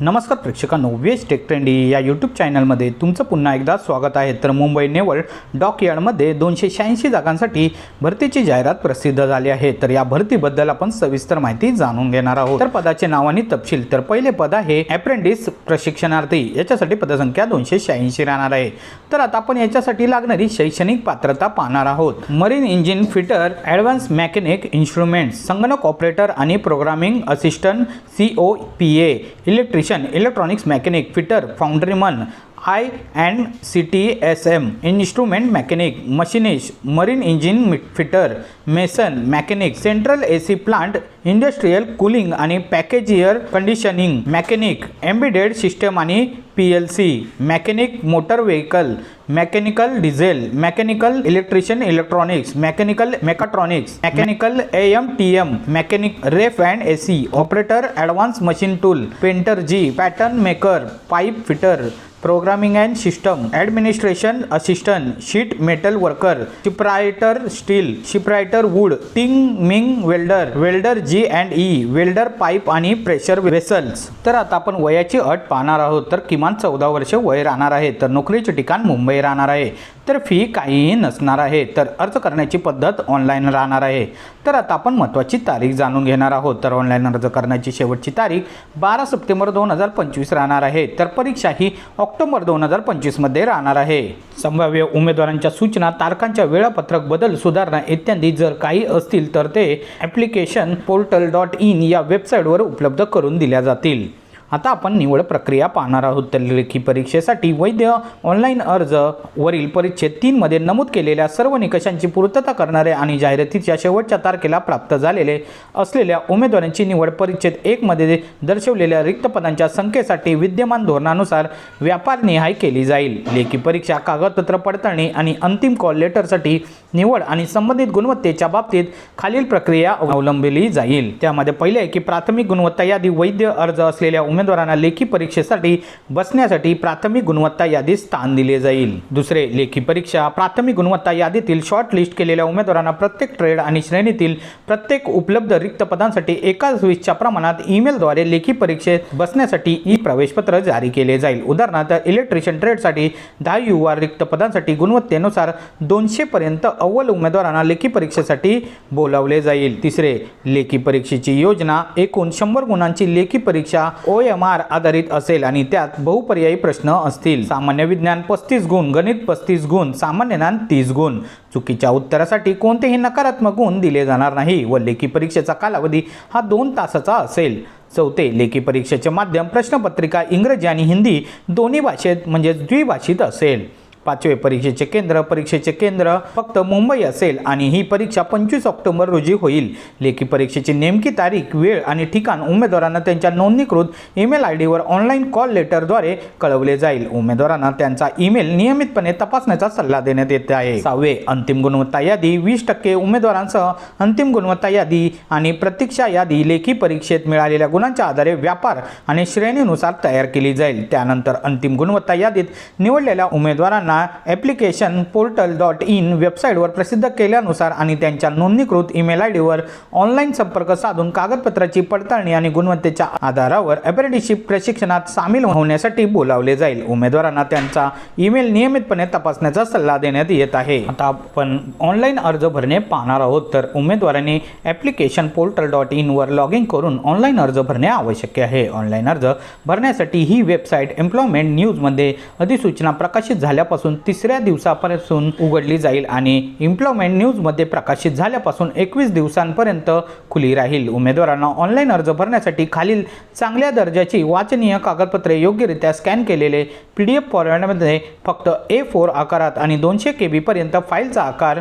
नमस्कार प्रेक्षकांनो west tech trendy या यूट्यूब चॅनलमध्ये तुमचं पुन्हा एकदा स्वागत आहे. तर मुंबई नेवळ डॉकयार्डमध्ये दोनशे शहाऐंशी जागांसाठी भरतीची जाहिरात प्रसिद्ध झाली आहे. तर या भरतीबद्दल आपण सविस्तर माहिती जाणून घेणार आहोत. तर पदाचे नाव आणि तपशील. तर पहिले पद आहे अप्रेंटिस प्रशिक्षणार्थी. याच्यासाठी पदसंख्या दोनशे शहाऐंशी राहणार आहे. तर आता आपण याच्यासाठी लागणारी शैक्षणिक पात्रता पाहणार आहोत. Marine engine fitter advance mechanic instrument संगणक ऑपरेटर आणि programming assistant C O P A electric electronics mechanic fitter foundryman I and C T S M instrument mechanic machinist marine engine fitter mason mechanic central A C plant industrial cooling आणि package air conditioning mechanic embedded system आणि P L C mechanic motor vehicle mechanical diesel mechanical electrician electronics mechanical mechatronics mechanical A M T M mechanic ref and A C operator advance machine tool painter G pattern maker pipe fitter programming and system administration assistant sheet metal worker shipwright steel shipwright wood टिंग मिंग welder welder G and E welder pipe आणि pressure vessels. तर आता आपण वयाची अट पाहणार आहोत. तर किमान चौदा वर्ष वय राहणार आहे. तर नोकरीचे ठिकाण मुंबई राहणार आहे. तर फी काहीही नसणार आहे. तर अर्ज करण्याची पद्धत ऑनलाईन राहणार आहे. तर आता आपण महत्त्वाची तारीख जाणून घेणार आहोत. तर ऑनलाईन अर्ज करण्याची शेवटची तारीख बारा सप्टेंबर दोन हजार पंचवीस राहणार आहे. तर परीक्षा ही ऑक्टोबर ऑक्टोबर दोन हजार पंचवीसमध्ये राहणार आहे. संभाव्य उमेदवारांच्या सूचना तारखांच्या वेळापत्रक बदल सुधारणा इत्यादी जर काही असतील तर ते ॲप्लिकेशन पोर्टल डॉट इन या वेबसाईटवर उपलब्ध करून दिल्या जातील. आता आपण निवड प्रक्रिया पाहणार आहोत. तर लेखी परीक्षेसाठी वैद्य ऑनलाईन अर्ज वरील परीक्षेत तीनमध्ये नमूद केलेल्या सर्व निकषांची पूर्तता करणारे आणि जाहिरातीच्या शेवटच्या तारखेला प्राप्त झालेले असलेल्या उमेदवारांची निवड परीक्षेत एकमध्ये दर्शवलेल्या रिक्त पदांच्या संख्येसाठी विद्यमान धोरणानुसार व्यापारनिहाय केली जाईल. लेखी परीक्षा कागदपत्र पडताळणी आणि अंतिम कॉल लेटरसाठी निवड आणि संबंधित गुणवत्तेच्या बाबतीत खालील प्रक्रिया अवलंबली जाईल. त्यामध्ये पहिले आहे की प्राथमिक गुणवत्ता यादी वैद्य अर्ज असलेल्या उमेदवारांना लेखी परीक्षेसाठी बसण्यासाठी प्राथमिक गुणवत्ता यादीत स्थान दिले जाईल. दुसरे लेखी परीक्षा. प्राथमिक गुणवत्ता यादीतील शॉर्ट लिस्ट केलेल्या उमेदवारांना प्रत्येक ट्रेड आणि श्रेणीतील प्रत्येक उपलब्ध रिक्त पदांसाठी एकाच वीसच्या प्रमाणात ईमेलद्वारे लेखी परीक्षेत बसण्यासाठी ई प्रवेशपत्र जारी केले जाईल. उदाहरणार्थ इलेक्ट्रिशियन ट्रेडसाठी दहा युवा रिक्त पदांसाठी गुणवत्तेनुसार दोनशेपर्यंत अव्वल उमेदवारांना लेखी परीक्षेसाठी बोलावले जाईल. तिसरे लेखी परीक्षेची योजना. एकूण शंभर गुणांची लेखी परीक्षा. ओ एम आर आधारित असेल आणि त्यात बहुपर्यायी प्रश्न असतील. सामान्य विज्ञान पस्तीस गुण गणित पस्तीस गुण सामान्य ज्ञान तीस गुण. चुकीच्या उत्तरासाठी कोणतेही नकारात्मक गुण दिले जाणार नाही व लेखी परीक्षेचा कालावधी हा दोन तासाचा असेल. चौथे लेखी परीक्षेचे माध्यम प्रश्नपत्रिका इंग्रजी आणि हिंदी दोन्ही भाषेत म्हणजेच द्विभाषित असेल. पाचवे परीक्षेचे केंद्र परीक्षेचे केंद्र फक्त मुंबई असेल आणि ही परीक्षा पंचवीस ऑक्टोबर रोजी होईल. लेखी परीक्षेची नेमकी तारीख वेळ आणि ठिकाण उमेदवारांना त्यांच्या नोंदणीकृत ईमेल आय डीवर ऑनलाईन कॉल लेटरद्वारे कळवले जाईल. उमेदवारांना त्यांचा ईमेल नियमितपणे तपासण्याचा सल्ला देण्यात येत आहे. सहावे अंतिम गुणवत्ता यादी. वीस टक्के उमेदवारांसह अंतिम गुणवत्ता यादी आणि प्रतीक्षा यादी लेखी परीक्षेत मिळालेल्या गुणांच्या आधारे व्यापार आणि श्रेणीनुसार तयार केली जाईल. त्यानंतर अंतिम गुणवत्ता यादीत निवडलेल्या उमेदवारांना ॲप्लिकेशन पोर्टल डॉट इन वेबसाईटवर प्रसिद्ध केल्यानुसार आणि त्यांच्या नोंदणीकृत ईमेल आय डीवर ऑनलाईन संपर्क साधून कागदपत्राची पडताळणी आणि गुणवत्तेच्या आधारावर अप्रेंटिसशिप प्रशिक्षणात सामील होण्यासाठी बोलावले जाईल. उमेदवारांना त्यांचा ईमेल नियमितपणे तपासण्याचा सल्ला देण्यात येत आहे. आता आपण ऑनलाईन अर्ज भरणे पाहणार आहोत तर उमेदवारांनी ॲप्लिकेशन पोर्टल डॉट इनवर लॉग इन करून ऑनलाईन अर्ज भरणे आवश्यक आहे. ऑनलाईन अर्ज भरण्यासाठी ही वेबसाईट एम्प्लॉयमेंट न्यूजमध्ये अधिसूचना प्रकाशित झाल्यापासून तिसऱ्या दिवसापासून उघडली जाईल आणि इम्प्लॉयमेंट न्यूजमध्ये प्रकाशित झाल्यापासून एकवीस दिवसांपर्यंत खुली राहील. उमेदवारांना ऑनलाईन अर्ज भरण्यासाठी खालील चांगल्या दर्जाची वाचनीय कागदपत्रे योग्यरित्या स्कॅन केलेले पी डी एफ फॉरमॅटमध्ये फक्त ए फोर आकारात आणि दोनशे के बीपर्यंत फाईलचा आकार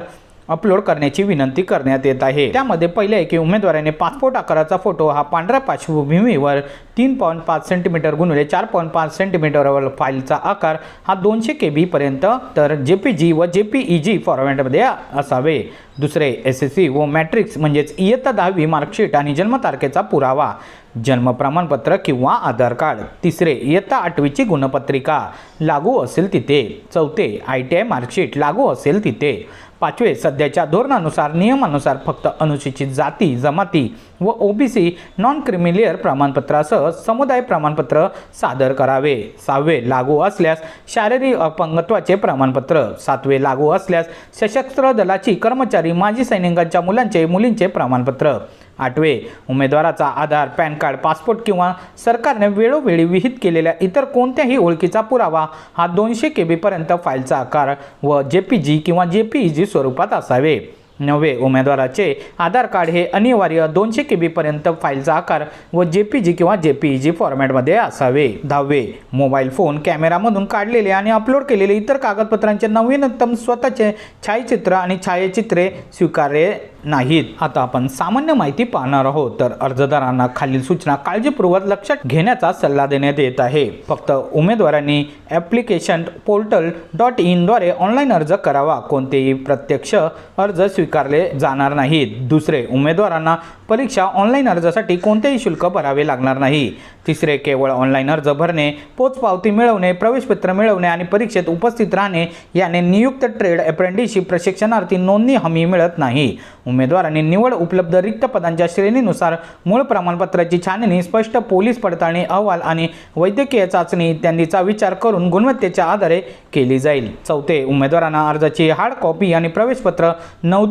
अपलोड करण्याची विनंती करण्यात येत आहे. त्यामध्ये पहिले आहे की उमेदवाराने पासपोर्ट आकाराचा फोटो हा पांढऱ्या पार्श्वभूमीवर तीन पॉईंट पाच सेंटीमीटर गुणिले चार पॉईंट पाच सेंटीमीटरवर फाईलचा आकार हा दोनशे के बीपर्यंत तर जे पी जी व जे पी ई जी फॉर्मॅटमध्ये असावे. दुसरे एस एस सी व मॅट्रिक्स म्हणजेच इयत्ता दहावी मार्कशीट आणि जन्मतारखेचा पुरावा. जन्म प्रमाणपत्र किंवा आधार कार्ड. तिसरे इयत्ता आठवीची गुणपत्रिका लागू असेल तिथे. चौथे आय टी आय मार्कशीट लागू असेल तिथे. पाचवे सध्याच्या धोरणानुसार नियमानुसार फक्त अनुसूचित जाती जमाती व ओबीसी नॉन क्रिमिलियर प्रमाणपत्रासह समुदाय प्रमाणपत्र सादर करावे. सहावे लागू असल्यास शारीरिक अपंगत्वाचे प्रमाणपत्र. सातवे लागू असल्यास सशस्त्र दलाची कर्मचारी माजी सैनिकांच्या मुलांचे मुलींचे प्रमाणपत्र. आठवे. उमेदवाराचा आधार पॅन कार्ड पासपोर्ट किंवा सरकारने वेळोवेळी विहित केलेल्या इतर कोणत्याही ओळखीचा पुरावा हा दोनशे के बीपर्यंत फाईलचा आकार व जे पी जी किंवा जे पी ई जी स्वरूपात असावे. नववे उमेदवाराचे आधार कार्ड हे अनिवार्य दोनशे के बीपर्यंत फाईलचा आकार व जे पी जी किंवा जे पी जी फॉर्मॅटमध्ये असावे. दहावे मोबाईल फोन कॅमेरामधून काढलेले आणि अपलोड केलेले इतर कागदपत्रांचे नवीनतम स्वतःचे छायाचित्र आणि छायाचित्रे स्वीकार्य नाहीत. आता आपण सामान्य माहिती पाहणार आहोत. तर अर्जदारांना खालील सूचना काळजीपूर्वक लक्षात घेण्याचा सल्ला देण्यात येत आहे. फक्त उमेदवारांनी ॲप्लिकेशन पोर्टल डॉट इनद्वारे ऑनलाईन अर्ज करावा. कोणतेही प्रत्यक्ष अर्ज स्वीकारले जाणार नाहीत. दुसरे उमेदवारांना परीक्षा ऑनलाईन अर्जासाठी कोणतेही शुल्क भरावे लागणार नाही. तिसरे केवळ ऑनलाईन अर्ज भरणे पोचपावती मिळवणे प्रवेशपत्र मिळवणे आणि परीक्षेत उपस्थित राहणे याने नियुक्त ट्रेड अप्रेंटिसशिप प्रशिक्षणार्थी नोंदणी हमी मिळत नाही. उमेदवारांनी निवड उपलब्ध रिक्त पदांच्या श्रेणीनुसार मूळ प्रमाणपत्राची छाननी स्पष्ट पोलीस पडताळणी अहवाल आणि वैद्यकीय चाचणी इत्यादीचा विचार करून गुणवत्तेच्या आधारे केली जाईल. चौथे उमेदवारांना अर्जाची हार्ड कॉपी आणि प्रवेशपत्र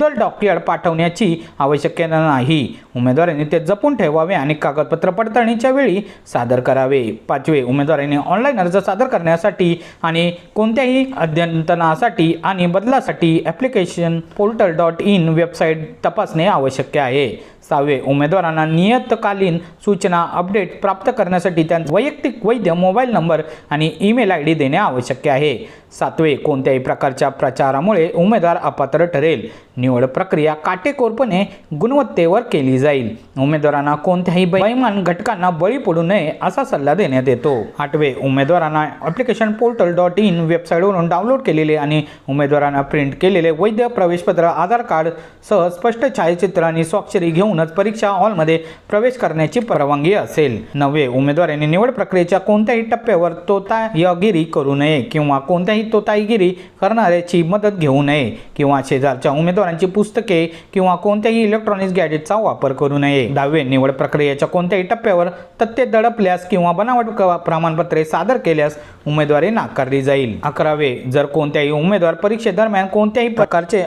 नौदल डॉक्युमेंट पाठवण्याची आवश्यकता नाही. उमेदवारांनी ते जपून ठेवावे आणि कागदपत्र पडताळणीच्या वेळी सादर करावे. पाचवे उमेदवारांनी ऑनलाईन अर्ज सादर करण्यासाठी आणि कोणत्याही अद्यतनासाठी आणि बदलासाठी application portal dot in website तपासणे आवश्यक आहे. सहावे उमेदवारांना नियतकालीन सूचना अपडेट प्राप्त करण्यासाठी त्यांचा वैयक्तिक वैध मोबाईल नंबर आणि ईमेल आय डी देणे आवश्यक आहे. सातवे कोणत्याही प्रकारच्या प्रचारामुळे उमेदवार अपात्र ठरेल. निवड प्रक्रिया काटेकोरपणे गुणवत्तेवर केली जाईल. उमेदवारांना कोणत्याही बैमान घटकांना बळी पडू नये असा सल्ला देण्यात येतो. आठवे उमेदवारांना ॲप्लिकेशन पोर्टल डॉट इन वेबसाईटवरून डाउनलोड केलेले आणि उमेदवारांना प्रिंट केलेले वैध प्रवेशपत्र आधार कार्ड सह स्पष्ट छायाचित्र आणि स्वाक्षरी घेऊनच परीक्षा हॉलमध्ये प्रवेश करण्याची परवानगी असेल. नववे उमेदवारांनी निवड प्रक्रियेच्या कोणत्याही टप्प्यावर तोतायगिरी करू नये किंवा कोणत्याही तोताईगिरी करणाऱ्याची मदत घेऊ नये किंवा शेजारच्या उमेदवारांची पुस्तके किंवा कोणत्याही इलेक्ट्रॉनिक्स गॅजेटचा वापर करू नये. दहावे निवड प्रक्रियेच्या कोणत्याही टप्प्यावर तथ्य दडपल्यास किंवा बनावट क- प्रमाणपत्रे सादर केल्यास उमेदवारी नाकारली जाईल. अकरावे जर कोणत्याही उमेदवार परीक्षेदरम्यान कोणत्याही प्रकारचे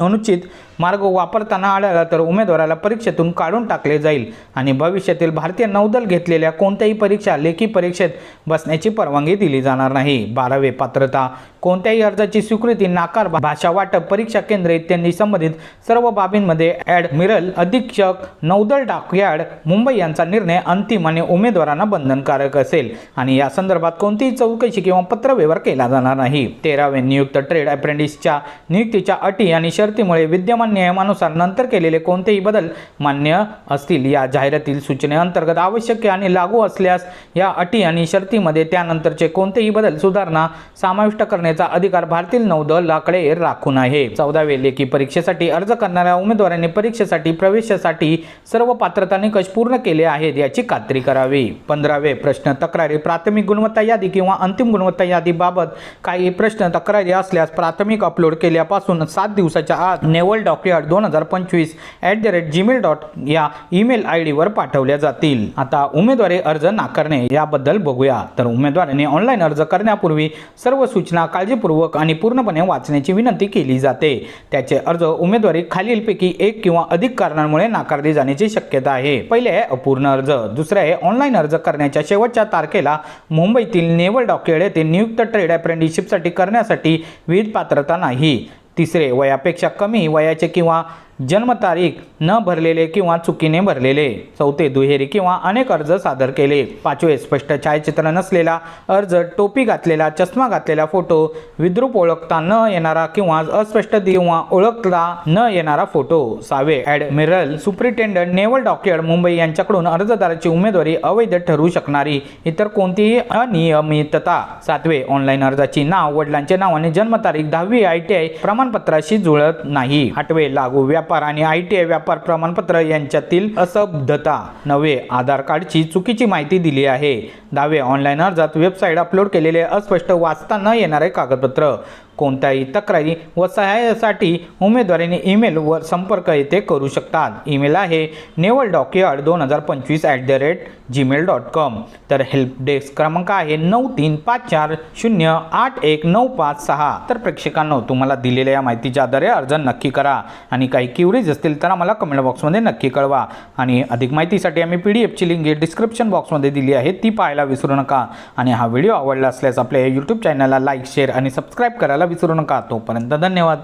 अनुचित मार्ग वापरताना आढळला तर उमेदवाराला परीक्षा परीक्षेतून काढून टाकले जाईल. आणि भविष्यातील भारतीय नौदल घेतलेल्या कोणत्याही परीक्षा लेखी परीक्षेत बसण्याची परवानगी दिली जाणार नाही. बारावे पात्रता. कोणत्याही अर्जाची स्वीकृती नाकार भाषा वाटप परीक्षा केंद्र इत्यादी संबंधित सर्व बाबींमध्ये ॲडमिरल अधीक्षक नौदल डाकयार्ड मुंबई यांचा निर्णय अंतिम आणि उमेदवारांना बंधनकारक असेल. आणि या संदर्भात कोणतीही चौकशी किंवा पत्रव्यवहार केला जाणार नाही. तेरावे नियुक्त ट्रेड अप्रेंटिसच्या नियुक्तीच्या अटी आणि शर्तीमुळे विद्यमान नियमानुसार नंतर केलेले कोणतेही बदल मान्य असतील या जाहिरातील सूचनेअंतर्गत आवश्यक आणि लागू असल्यास या अटी आणि शर्तीमध्ये त्यानंतरचे कोणतेही बदल सुधारणा समाविष्ट करण्याचा अधिकार भारतीय नौदलाकडे राखून आहे. चौदावे लेखी परीक्षेसाठी अर्ज करणाऱ्या उमेदवारांनी परीक्षेसाठी प्रवेशासाठी सर्व पात्रता निकष पूर्ण केले आहेत याची खात्री करावी. पंधरावे प्रश्न तक्रारी प्राथमिक गुणवत्ता यादी किंवा अंतिम गुणवत्ता यादीबाबत काही प्रश्न तक्रारी असल्यास प्राथमिक अपलोड केल्यापासून सात दिवसाच्या आत नेवल डॉक्युमेंट दोन हजार पंचवीस at the rate Gmail dot या ईमेल आय डीवर पाठवल्या जातील. आता उमेदवारी अर्ज नाकारणे याबद्दल बघूया. तर उमेदवारांनी ऑनलाईन अर्ज करण्यापूर्वी सर्व सूचना काळजीपूर्वक आणि पूर्णपणे वाचण्याची विनंती केली जाते. त्याचे अर्ज उमेदवारी खालीलपैकी एक किंवा अधिक कारणांमुळे नाकारली जाण्याची शक्यता आहे. पहिले आहे अपूर्ण अर्ज. दुसरे आहे ऑनलाईन अर्ज करण्याच्या शेवटच्या तारखेला मुंबईतील नेवल डॉकेड येथे नियुक्त ट्रेड अप्रेंटिसशिपसाठी करण्यासाठी विविध पात्रता नाही. तिसरे वयापेक्षा कमी वयाचे किंवा जन्मतारीख न भरलेले किंवा चुकीने भरलेले चौथे दुहेरी किंवा अनेक अर्ज सादर केले. पाचवे स्पष्ट छायाचित्र नसलेला अर्ज टोपी घातलेला चष्मा घातलेला फोटो विद्रूप ओळखता न येणारा किंवा अस्पष्ट किंवा ओळखता न येणारा फोटो. सहावे admiral superintendent naval dockyard Mumbai यांच्याकडून अर्जदाराची उमेदवारी अवैध ठरू शकणारी इतर कोणतीही अनियमितता. सातवे ऑनलाईन अर्जाची नाव वडिलांचे नाव आणि जन्मतारीख दहावी आय टी आय प्रमाणपत्राशी जुळत नाही. आठवे लागू व्यापार आणि आय टी आय व्यापार प्रमाणपत्र यांच्यातील असंबद्धता नव्हे. आधार कार्डची चुकीची माहिती दिली आहे. दावे ऑनलाईन अर्जात वेबसाईट अपलोड केलेले अस्पष्ट वाचता न येणारे कागदपत्र. कोणत्याही तक्रारी व सहाय्यासाठी उमेदवारीने ईमेलवर संपर्क येथे करू शकतात. ईमेल आहे नेवल डॉक्युआर्ड दोन हजार पंचवीस at the rate Gmail dot com तर हेल्प डेस्क क्रमांक आहे नऊ तीन पाच चार शून्य आठ एक नऊ पाच सहा. तर प्रेक्षकांनो तुम्हाला दिलेल्या या माहितीच्या आधारे अर्ज नक्की करा. आणि काही क्युरीज असतील तर आम्हाला कमेंट बॉक्समध्ये नक्की कळवा. आणि अधिक माहितीसाठी आम्ही पी डी एफची लिंक डिस्क्रिप्शन बॉक्समध्ये दिली आहे ती पाहायला विसरू नका. आणि हा व्हिडिओ आवडला असल्यास आपल्या यूट्यूब चॅनलला लाईक शेअर आणि सबस्क्राईब करायला विसरू नका. तोपर्यंत धन्यवाद.